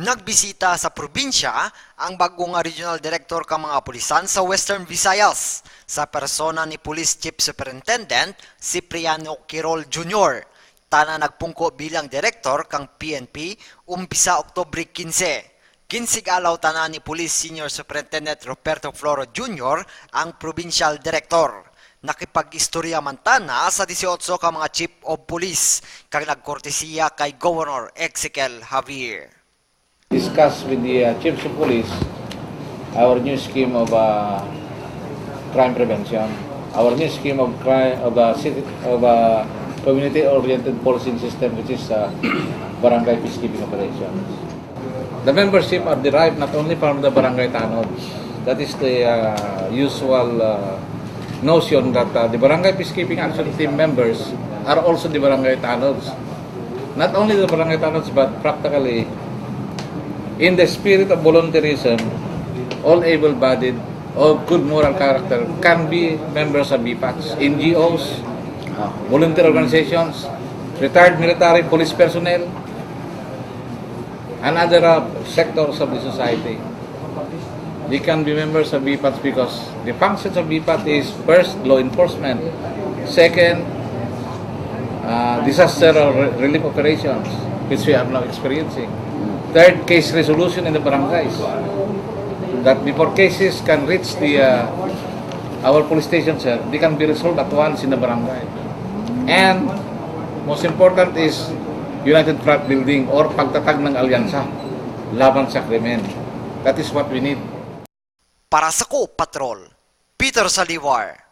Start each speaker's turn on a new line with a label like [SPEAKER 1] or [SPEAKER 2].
[SPEAKER 1] Nagbisita sa probinsya ang bagong regional director ka mga pulisan sa Western Visayas sa persona ni Police Chief Superintendent Cipriano Quirol Jr. Tana nagpungko bilang director kang PNP umpisa Oktobre 15. Kinsig alaw tana ni Police Senior Superintendent Roberto Floro Jr. ang provincial director. Nakipag-istorya man tana sa 18 ka mga chief of police kag nagkortesiya kay Governor Ezekiel Javier.
[SPEAKER 2] Discuss with the uh, chiefs of police our new scheme of uh, crime prevention, our new scheme of crime of uh, city, of uh, community-oriented policing system, which is uh, barangay peacekeeping operations. The membership are derived not only from the barangay tanods. That is the uh, usual uh, notion that uh, the barangay peacekeeping action team members are also the barangay tanods. Not only the barangay tanods, but practically in the spirit of volunteerism, all able-bodied or good moral character can be members of BPACs, NGOs, volunteer organizations, retired military police personnel, and other uh, sectors of the society. They can be members of BPATs because the functions of BPAT is first, law enforcement, second, uh, disaster relief operations, which we are now experiencing. Third, case resolution in the barangays. That before cases can reach the uh, our police station, sir, they can be resolved at once in the barangay. And most important is United Front Building or pagtatag ng alyansa laban sa krimen. That is what we need.
[SPEAKER 1] Para sa Ko Patrol, Peter Salivar,